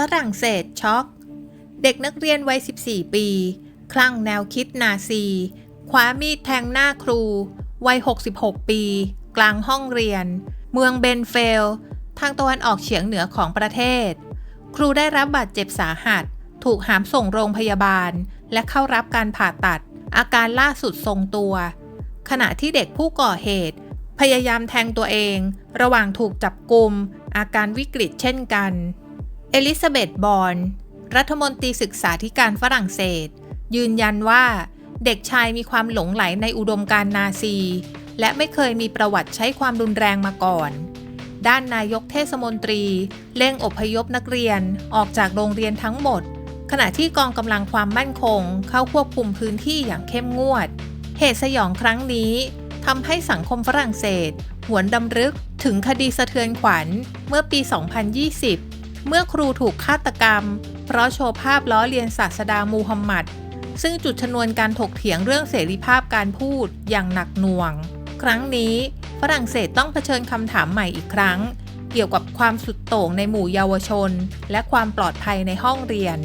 ฝรั่งเศสช็อก เด็กนักเรียนวัย 14 ปี คลั่งแนวคิดนาซีคว้ามีดแทงหน้าครู วัย 66 ปี กลางห้องเรียน เมืองเบนเฟล ทางตะวันออกเฉียงเหนือของประเทศ ครูได้รับบาดเจ็บสาหัส ถูกหามส่งโรงพยาบาล และเข้ารับการผ่าตัด อาการล่าสุดทรงตัว ขณะที่เด็กผู้ก่อเหตุ พยายามแทงตัวเอง ระหว่างถูกจับกลุม อาการวิกฤตเช่นกัน เอลิซาเบธบอนรัฐมนตรีศึกษาธิการฝรั่งเศส ยืนยันว่า เด็กชายมีความหลงไหลในอุดมการนาซี และไม่เคยมีประวัติใช้ความรุนแรงมาก่อน ด้านนายกเทศมนตรีเร่งอพยพนักเรียนออกจากโรงเรียนทั้งหมด ขณะที่กองกำลังความมั่นคงเข้าควบคุมพื้นที่อย่างเข้มงวด เหตุสยองครั้งนี้ทำให้สังคมฝรั่งเศส หวนดำรึกถึงคดีสะเทือนขวัญเมื่อปี 2020 เมื่อครูถูกฆาตกรรม เพราะโชว์ภาพล้อเลียนศาสดามูฮัมหมัด ซึ่งจุดชนวนการถกเถียงเรื่องเสรีภาพการพูดอย่างหนักหน่วง ครั้งนี้ฝรั่งเศสต้องเผชิญคำถามใหม่อีกครั้ง เกี่ยวกับความสุดโต่งในหมู่เยาวชน และความปลอดภัยในห้องเรียน